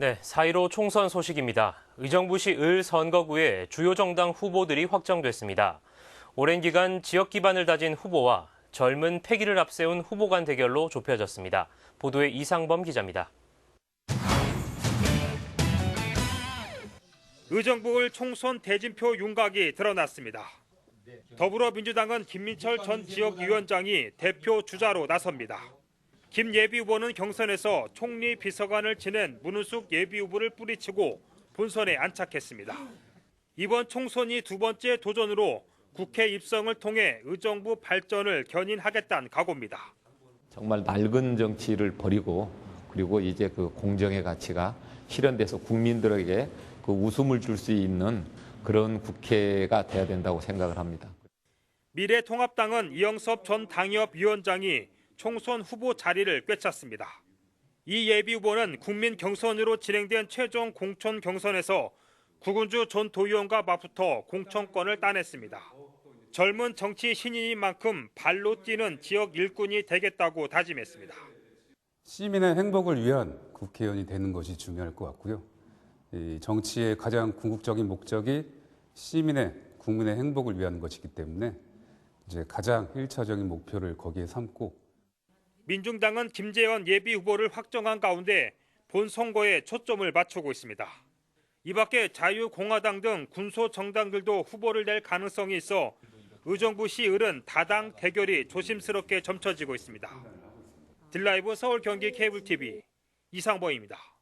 네, 4.15 총선 소식입니다. 의정부시 을 선거구에 주요 정당 후보들이 확정됐습니다. 오랜 기간 지역 기반을 다진 후보와 젊은 패기를 앞세운 후보 간 대결로 좁혀졌습니다. 보도에 이상범 기자입니다. 의정부 을 총선 대진표 윤곽이 드러났습니다. 더불어민주당은 김민철 전 지역위원장이 대표 주자로 나섭니다. 김 예비 후보는 경선에서 총리 비서관을 지낸 문은숙 예비 후보를 뿌리치고 본선에 안착했습니다. 이번 총선이 두 번째 도전으로 국회 입성을 통해 의정부 발전을 견인하겠다는 각오입니다. 정말 낡은 정치를 버리고 그리고 이제 그 공정의 가치가 실현돼서 국민들에게 그 웃음을 줄 수 있는 그런 국회가 돼야 된다고 생각을 합니다. 미래통합당은 이영섭 전 당협위원장이 총선 후보 자리를 꿰찼습니다. 이 예비 후보는 국민 경선으로 진행된 최종 공천 경선에서 구군주 전 도의원과 맞붙어 공천권을 따냈습니다. 젊은 정치 신인인 만큼 발로 뛰는 지역 일꾼이 되겠다고 다짐했습니다. 시민의 행복을 위한 국회의원이 되는 것이 중요할 것 같고요. 이 정치의 가장 궁극적인 목적이 시민의 국민의 행복을 위한 것이기 때문에 이제 가장 일차적인 목표를 거기에 삼고 민중당은 김재현 예비 후보를 확정한 가운데 본 선거에 초점을 맞추고 있습니다. 이 밖에 자유공화당 등 군소 정당들도 후보를 낼 가능성이 있어 의정부 시 을은 다당 대결이 조심스럽게 점쳐지고 있습니다. 딜라이브 서울 경기 케이블 TV 이상범입니다.